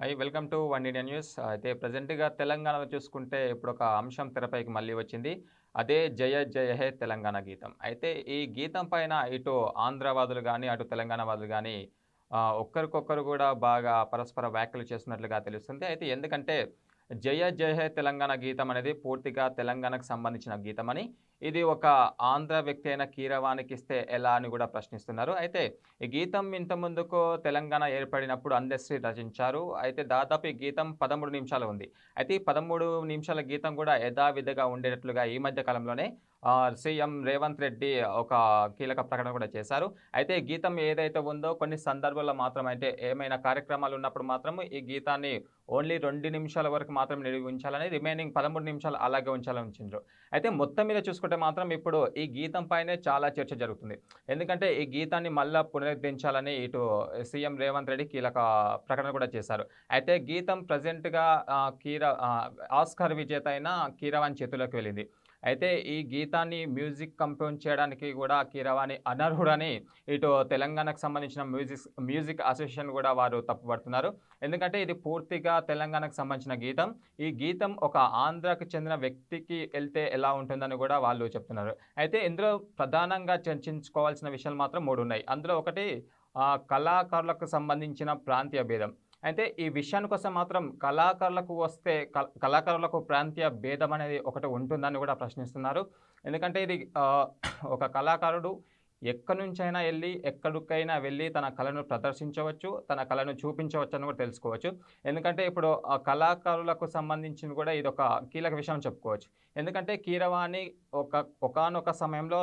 Hi welcome to One India News. అయితే ప్రజెంట్గా తెలంగాణలో చూసుకుంటే ఇప్పుడు ఒక అంశం తెరపైకి మళ్ళీ వచ్చింది. అదే జయ జయ హే తెలంగాణ గీతం. అయితే ఈ గీతం పైన ఇటు ఆంధ్రవాదులు కానీ అటు తెలంగాణ వాదులు కానీ ఒక్కరికొక్కరు కూడా బాగా పరస్పర వ్యాఖ్యలు చేస్తున్నట్లుగా తెలుస్తుంది. అయితే ఎందుకంటే జయ జయ హే తెలంగాణ గీతం అనేది పూర్తిగా తెలంగాణకు సంబంధించిన గీతం అని ఇది ఒక ఆంధ్ర వ్యక్తి అయిన కీరవానికి ఇస్తే ఎలా అని కూడా ప్రశ్నిస్తున్నారు. అయితే ఈ గీతం ఇంత ముందుకు తెలంగాణ ఏర్పడినప్పుడు అందశ్రీ రచించారు. అయితే దాదాపు ఈ గీతం పదమూడు నిమిషాలు ఉంది. అయితే ఈ పదమూడు నిమిషాల గీతం కూడా యథావిధిగా ఉండేటట్లుగా ఈ మధ్య కాలంలోనే సీఎం రేవంత్ రెడ్డి ఒక కీలక ప్రకటన కూడా చేశారు. అయితే గీతం ఏదైతే ఉందో కొన్ని సందర్భాల్లో మాత్రం అయితే ఏమైనా కార్యక్రమాలు ఉన్నప్పుడు మాత్రం ఈ గీతాన్ని ఓన్లీ రెండు నిమిషాల వరకు మాత్రం నిలిగి ఉంచాలని రిమైనింగ్ పదమూడు నిమిషాలు అలాగే ఉంచాలని ఉంచారు అయితే మొత్తం మీద చూసుకుంటే మాత్రం ఇప్పుడు ఈ గీతం పైనే చాలా చర్చ జరుగుతుంది. ఎందుకంటే ఈ గీతాన్ని మళ్ళా పునరుద్ధరించాలని ఇటు సీఎం రేవంత్ రెడ్డి కీలక ప్రకటన కూడా చేశారు. అయితే గీతం ప్రజెంట్గా కీర ఆస్కార్ విజేత అయిన కీరవాణి చేతిలోకి వెళ్ళింది. అయితే ఈ గీతాన్ని మ్యూజిక్ కంపోజ్ చేయడానికి కూడా కీరవాణి అనర్హుడని ఇటు తెలంగాణకు సంబంధించిన మ్యూజిక్ మ్యూజిక్ అసోసియేషన్ కూడా వారు తప్పుపడుతున్నారు. ఎందుకంటే ఇది పూర్తిగా తెలంగాణకు సంబంధించిన గీతం. ఈ గీతం ఒక ఆంధ్రకు చెందిన వ్యక్తికి వెళ్తే ఎలా ఉంటుందని కూడా వాళ్ళు చెప్తున్నారు. అయితే ఇందులో ప్రధానంగా చర్చించుకోవాల్సిన విషయాలు మాత్రం మూడు ఉన్నాయి. అందులో ఒకటి కళాకారులకు సంబంధించిన ప్రాంతీయ భేదం. అయితే ఈ విషయాని కోసం మాత్రం కళాకారులకు వస్తే కళ- కళాకారులకు ప్రాంతీయ భేదం అనేది ఒకటి ఉంటుందని కూడా ప్రశ్నిస్తున్నారు. ఎందుకంటే ఇది ఒక కళాకారుడు ఎక్కడి నుంచైనా వెళ్ళి ఎక్కడికైనా వెళ్ళి తన కళను ప్రదర్శించవచ్చు తన కళను చూపించవచ్చు అని కూడా తెలుసుకోవచ్చు. ఎందుకంటే ఇప్పుడు ఆ కళాకారులకు సంబంధించిన కూడా ఇది ఒక కీలక విషయం చెప్పుకోవచ్చు. ఎందుకంటే కీరవాణి ఒక ఒకానొక సమయంలో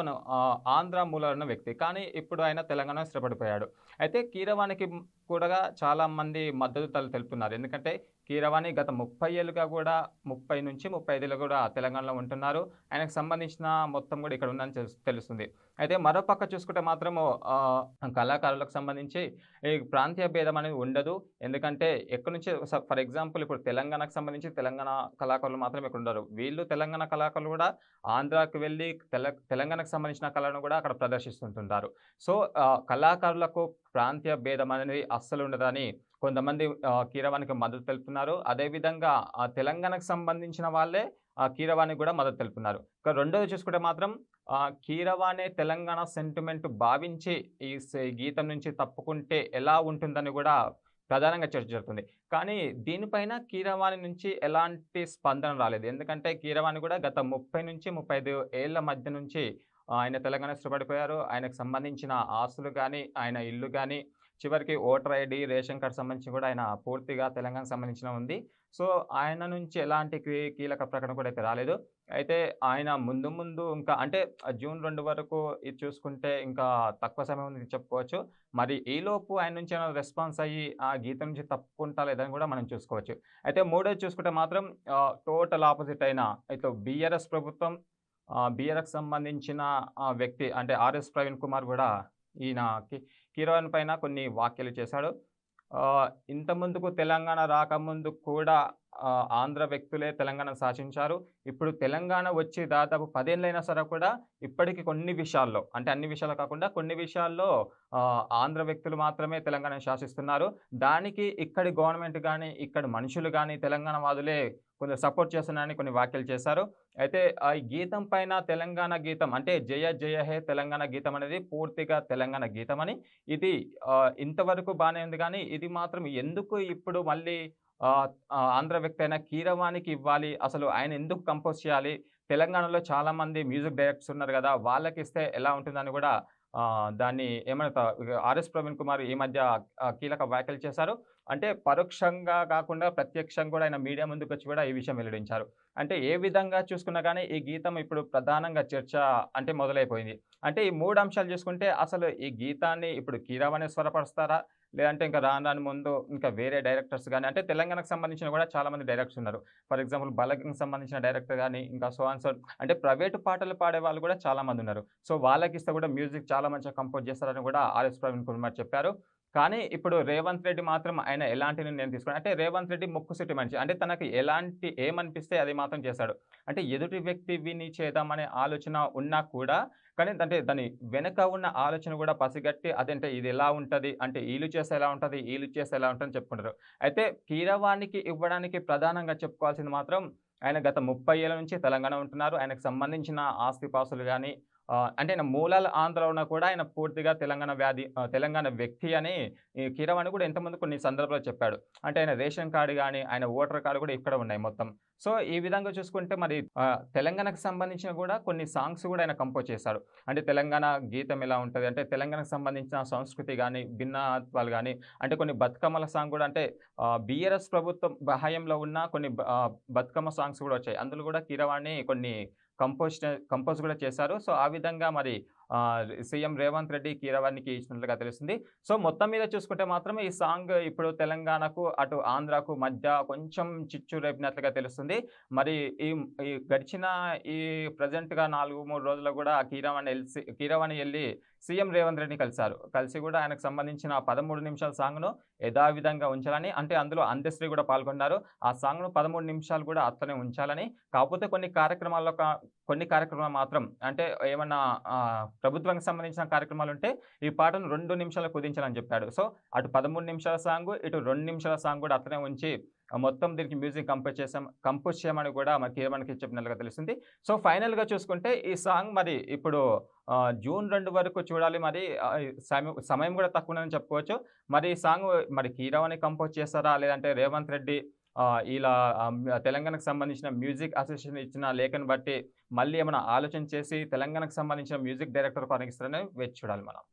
ఆంధ్ర మూలన్న వ్యక్తి. కానీ ఇప్పుడు ఆయన తెలంగాణ స్థిరపడిపోయాడు. అయితే కీరవాణికి కూడా చాలా మంది మద్దతు తల తెలుపుతున్నారు. ఎందుకంటే కీరవాణి గత ముప్పై ఏళ్ళుగా కూడా ముప్పై నుంచి ముప్పై ఐదులో కూడా తెలంగాణలో ఉంటున్నారు. ఆయనకు సంబంధించిన మొత్తం కూడా ఇక్కడ ఉందని తెలుస్తుంది. అయితే మరో పక్క చూసుకుంటే మాత్రము కళాకారులకు సంబంధించి ఈ ప్రాంతీయ భేదం అనేది ఉండదు. ఎందుకంటే ఎక్కడి నుంచి ఫర్ ఎగ్జాంపుల్ ఇప్పుడు తెలంగాణకు సంబంధించి తెలంగాణ కళాకారులు మాత్రమే ఇక్కడ ఉండరు. వీళ్ళు తెలంగాణ కళాకారులు కూడా ఆంధ్రాకి వెళ్ళి తెల తెలంగాణకు సంబంధించిన కళను కూడా అక్కడ ప్రదర్శిస్తుంటుంటారు. సో కళాకారులకు ప్రాంతీయ భేదం అనేది అస్సలు ఉండదని కొంతమంది కీరవానికి మద్దతు తెలుపుతున్నారు. అదేవిధంగా తెలంగాణకు సంబంధించిన వాళ్ళే ఆ కీరవాణికి కూడా మద్దతు తెలుపుతున్నారు. ఇక రెండోది చూసుకుంటే మాత్రం కీరవాణి తెలంగాణ సెంటిమెంట్ భావించి ఈ ఈ గీతం నుంచి తప్పుకుంటే ఎలా ఉంటుందని కూడా ప్రధానంగా చర్చ జరుగుతుంది. కానీ దీనిపైన కీరవాణి నుంచి ఎలాంటి స్పందన రాలేదు. ఎందుకంటే కీరవాణి కూడా గత ముప్పై నుంచి ముప్పై ఐదు ఏళ్ళ మధ్య నుంచి ఆయన తెలంగాణ ఇష్టపడిపోయారు. ఆయనకు సంబంధించిన ఆస్తులు కానీ ఆయన ఇల్లు కానీ చివరికి ఓటర్ ఐడి రేషన్ కార్డ్ సంబంధించి కూడా ఆయన పూర్తిగా తెలంగాణకు సంబంధించిన ఉంది. సో ఆయన నుంచి ఎలాంటి కీ- కీలక ప్రకటన కూడా అయితే రాలేదు. అయితే ఆయన ముందు ముందు ఇంకా అంటే జూన్ రెండు వరకు ఇది చూసుకుంటే ఇంకా తక్కువ సమయం ఉంది చెప్పుకోవచ్చు. మరి ఈలోపు ఆయన నుంచి ఏమైనా రెస్పాన్స్ అయ్యి ఆ గీతం నుంచి తప్పుకుంటా లేదని కూడా మనం చూసుకోవచ్చు. అయితే మూడోది చూసుకుంటే మాత్రం టోటల్ ఆపోజిట్ అయిన అయితే బీఆర్ఎస్ ప్రభుత్వం బీఆర్ఎఫ్ సంబంధించిన వ్యక్తి అంటే ఆర్ఎస్ ప్రవీణ్ కుమార్ కూడా ఈయన కీరవన్ పైన కొన్ని వ్యాఖ్యలు చేశాడు. ఆ, ఇంత ముందుకు తెలంగాణ రాకముందు కూడా ఆంధ్ర వ్యక్తులే తెలంగాణ శాసించారు. ఇప్పుడు తెలంగాణ వచ్చి దాదాపు పదేళ్ళైనా సరే కూడా ఇప్పటికి కొన్ని విషయాల్లో అంటే అన్ని విషయాలు కాకుండా కొన్ని విషయాల్లో ఆంధ్ర వ్యక్తులు మాత్రమే తెలంగాణ శాసిస్తున్నారు. దానికి ఇక్కడి గవర్నమెంట్ కానీ ఇక్కడి మనుషులు కానీ తెలంగాణ వాదులే కొంచెం సపోర్ట్ చేస్తున్నారని కొన్ని వ్యాఖ్యలు చేశారు. అయితే ఆ ఈ గీతం పైన తెలంగాణ గీతం అంటే జయ జయ హే తెలంగాణ గీతం అనేది పూర్తిగా తెలంగాణ గీతం అని. ఇది ఇంతవరకు బాగానే ఉంది కానీ ఇది మాత్రం ఎందుకు ఇప్పుడు మళ్ళీ ఆంధ్ర వ్యక్తి అయిన కీరవాణికి ఇవ్వాలి. అసలు ఆయన ఎందుకు కంపోజ్ చేయాలి? తెలంగాణలో చాలామంది మ్యూజిక్ డైరెక్టర్స్ ఉన్నారు కదా! వాళ్ళకి ఇస్తే ఎలా ఉంటుందని కూడా దాన్ని ఏమంటా ఆర్ఎస్ ప్రవీణ్ కుమార్ ఈ మధ్య కీలక వ్యాఖ్యలు చేశారు. అంటే పరోక్షంగా కాకుండా ప్రత్యక్షంగా కూడా ఆయన మీడియా ముందుకు వచ్చి కూడా ఈ విషయం వెల్లడించారు. అంటే ఏ విధంగా చూసుకున్నా కానీ ఈ గీతం ఇప్పుడు ప్రధానంగా చర్చ అంటే మొదలైపోయింది. అంటే ఈ మూడు అంశాలు చూసుకుంటే అసలు ఈ గీతాన్ని ఇప్పుడు కీరవాణి స్వరపరుస్తారా? లేదంటే ఇంకా రాను రాని ముందు ఇంకా వేరే డైరెక్టర్స్ కానీ అంటే తెలంగాణకు సంబంధించిన కూడా చాలా మంది డైరెక్టర్స్ ఉన్నారు. ఫర్ ఎగ్జాంపుల్ బలగంకి సంబంధించిన డైరెక్టర్ కానీ ఇంకా సో అండ్ సో అంటే ప్రైవేట్ పాటలు పాడే వాళ్ళు కూడా చాలా మంది ఉన్నారు. సో వాళ్ళకి ఇస్తే కూడా మ్యూజిక్ చాలా మంచిగా కంపోజ్ చేస్తారని కూడా ఆర్ఎస్ ప్రవీణ్ కుమార్ చెప్పారు. కానీ ఇప్పుడు రేవంత్ రెడ్డి మాత్రం ఆయన ఎలాంటి నేను తీసుకున్నాను అంటే రేవంత్ రెడ్డి ముక్కుసూటి మనిషి. అంటే తనకు ఎలాంటి ఏమనిపిస్తే అది మాత్రం చేస్తాడు. అంటే ఎదుటి వ్యక్తి విని చేద్దామనే ఆలోచన ఉన్నా కూడా కానీ అంటే దాని వెనక ఉన్న ఆలోచన కూడా పసిగట్టి అదంటే ఇది ఎలా ఉంటుంది? అంటే వీళ్ళు చేస్తే ఎలా ఉంటుంది? వీళ్ళు చేస్తే ఎలా ఉంటుంది? చెప్పుకుంటారు. అయితే కీరవాణికి ఇవ్వడానికి ప్రధానంగా చెప్పుకోవాల్సింది మాత్రం ఆయన గత ముప్పై ఏళ్ళ నుంచి తెలంగాణ ఉంటున్నారు. ఆయనకు సంబంధించిన ఆస్తిపాస్తులు కానీ అంటే ఆయన మూలాల ఆంధ్రలో ఉన్నా కూడా ఆయన పూర్తిగా తెలంగాణ వ్యాధి తెలంగాణ వ్యక్తి అని ఈ కీరవాణి కూడా ఎంతమంది కొన్ని సందర్భాల్లో చెప్పాడు. అంటే ఆయన రేషన్ కార్డు కానీ ఆయన ఓటర్ కార్డు కూడా ఇక్కడ ఉన్నాయి మొత్తం. సో ఈ విధంగా చూసుకుంటే మరి తెలంగాణకు సంబంధించిన కూడా కొన్ని సాంగ్స్ కూడా ఆయన కంపోజ్ చేశాడు. అంటే తెలంగాణ గీతం ఎలా ఉంటుంది? అంటే తెలంగాణకు సంబంధించిన సంస్కృతి కానీ భిన్నత్వాలు కానీ అంటే కొన్ని బతుకమ్మల సాంగ్ కూడా అంటే బీఆర్ఎస్ ప్రభుత్వం హయాంలో ఉన్న కొన్ని బతుకమ్మ సాంగ్స్ కూడా వచ్చాయి. అందులో కూడా కీరవాణి కొన్ని కంపోజ్ కంపోజ్ కూడా చేశారు. సో ఆ విధంగా మరి సీఎం రేవంత్ రెడ్డి కీరవాణికి ఇచ్చినట్లుగా తెలుస్తుంది. సో మొత్తం మీద చూసుకుంటే మాత్రం ఈ సాంగ్ ఇప్పుడు తెలంగాణకు అటు ఆంధ్రాకు మధ్య కొంచెం చిచ్చు రేపినట్లుగా తెలుస్తుంది. మరి ఈ గడిచిన ఈ ప్రజెంట్గా నాలుగు మూడు రోజులు కూడా కీరవాణి వెళ్ళి కీరవాణి వెళ్ళి సీఎం రేవంత్ రెడ్డిని కలిశారు. కలిసి కూడా ఆయనకు సంబంధించిన పదమూడు నిమిషాల సాంగ్ను యథావిధంగా ఉంచాలని అంటే అందులో అంత్యశ్రీ కూడా పాల్గొన్నారు. ఆ సాంగ్ను పదమూడు నిమిషాలు కూడా అట్లనే ఉంచాలని. కాకపోతే కొన్ని కార్యక్రమాల్లో కా- కొన్ని కార్యక్రమాలు మాత్రం అంటే ఏమన్నా ప్రభుత్వానికి సంబంధించిన కార్యక్రమాలు ఉంటే ఈ పాటను రెండు నిమిషాలు కుదించాలని చెప్పాడు. సో అటు పదమూడు నిమిషాల సాంగ్ ఇటు రెండు నిమిషాల సాంగ్ కూడా అతనే ఉంచి మొత్తం దీనికి మ్యూజిక్ కంపోజ్ చేసాం కంపోజ్ చేయమని కూడా మనకి కీరవాణికి చెప్పినట్లుగా తెలిసింది సో ఫైనల్గా చూసుకుంటే ఈ సాంగ్ మరి ఇప్పుడు జూన్ రెండు వరకు చూడాలి మరి సమయం సమయం కూడా తక్కువ ఉందని చెప్పుకోవచ్చు. మరి ఈ సాంగ్ మరి కీరవాణి కంపోజ్ చేస్తారా? లేదంటే రేవంత్ రెడ్డి ఇలా తెలంగాణకు సంబంధించిన మ్యూజిక్ అసోసియేషన్ ఇచ్చిన లేఖను బట్టి మళ్ళీ ఏమైనా ఆలోచన చేసి తెలంగాణకు సంబంధించిన మ్యూజిక్ డైరెక్టర్ కొనగిస్తారని వేచి చూడాలి మనం.